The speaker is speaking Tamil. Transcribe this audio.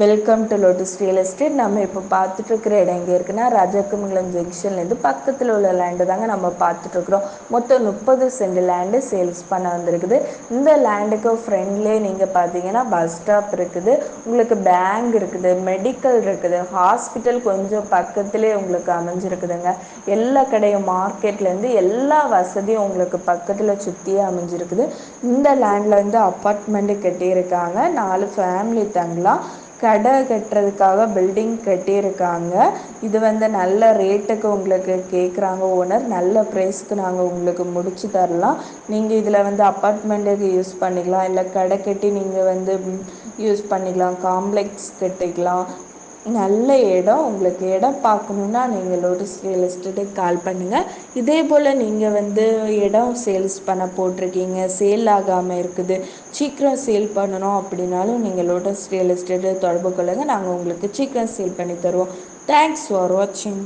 Welcome to lotus real estate நம்ம இப்போ பார்த்துட்டு இருக்கிற இடம் எங்கே இருக்குன்னா ராஜாக்கமங்கலம் ஜங்ஷன்லேருந்து பக்கத்தில் உள்ள லேண்டு தாங்க நம்ம பார்த்துட்ருக்குறோம் மொத்தம் முப்பது சென்ட் லேண்டு சேல்ஸ் பண்ண வந்திருக்குது. இந்த லேண்டுக்கு ஃப்ரெண்ட்லேயே நீங்கள் பார்த்தீங்கன்னா பஸ் ஸ்டாப் இருக்குது. உங்களுக்கு பேங்க் இருக்குது மெடிக்கல் இருக்குது ஹாஸ்பிட்டல் கொஞ்சம் பக்கத்துலேயே உங்களுக்கு அமைஞ்சிருக்குதுங்க. எல்லா கடையும் மார்க்கெட்லேருந்து எல்லா வசதியும் உங்களுக்கு பக்கத்தில் சுற்றியே அமைஞ்சிருக்குது. இந்த லேண்டில் வந்து அப்பார்ட்மெண்ட்டு கட்டியிருக்காங்க. நாலு ஃபேமிலி தங்கலாம். கடை கட்டுறதுக்காக பில்டிங் கட்டியிருக்காங்க. இது வந்து நல்ல ரேட்டுக்கு உங்களுக்கு கேட்குறாங்க ஓனர் நல்ல ப்ரைஸ்க்கு நாங்கள் உங்களுக்கு முடிச்சு தரலாம். நீங்கள் இதில் வந்து அப்பார்ட்மெண்ட்டுக்கு யூஸ் பண்ணிக்கலாம். இல்லை கடை கட்டி நீங்கள் வந்து யூஸ் பண்ணிக்கலாம். காம்ப்ளெக்ஸ் கட்டிக்கலாம். நல்ல இடம் உங்களுக்கு இடம் பார்க்கணுன்னா நீங்கள் லோட்டஸ் ரியல் எஸ்டேட்டுக்கு கால் பண்ணுங்கள் இதே போல் நீங்கள் வந்து இடம் சேல்ஸ் பண்ண போட்டிருக்கீங்க சேல் ஆகாமல் இருக்குது சீக்கிரம் சேல் பண்ணணும் அப்படின்னாலும் நீங்கள் லோட்டஸ் ரியல் எஸ்டேட்டை தொடர்பு கொள்ளுங்கள் நாங்கள் உங்களுக்கு சீக்கிரம் சேல் பண்ணி தருவோம். தேங்க்ஸ் ஃபார் வாட்சிங்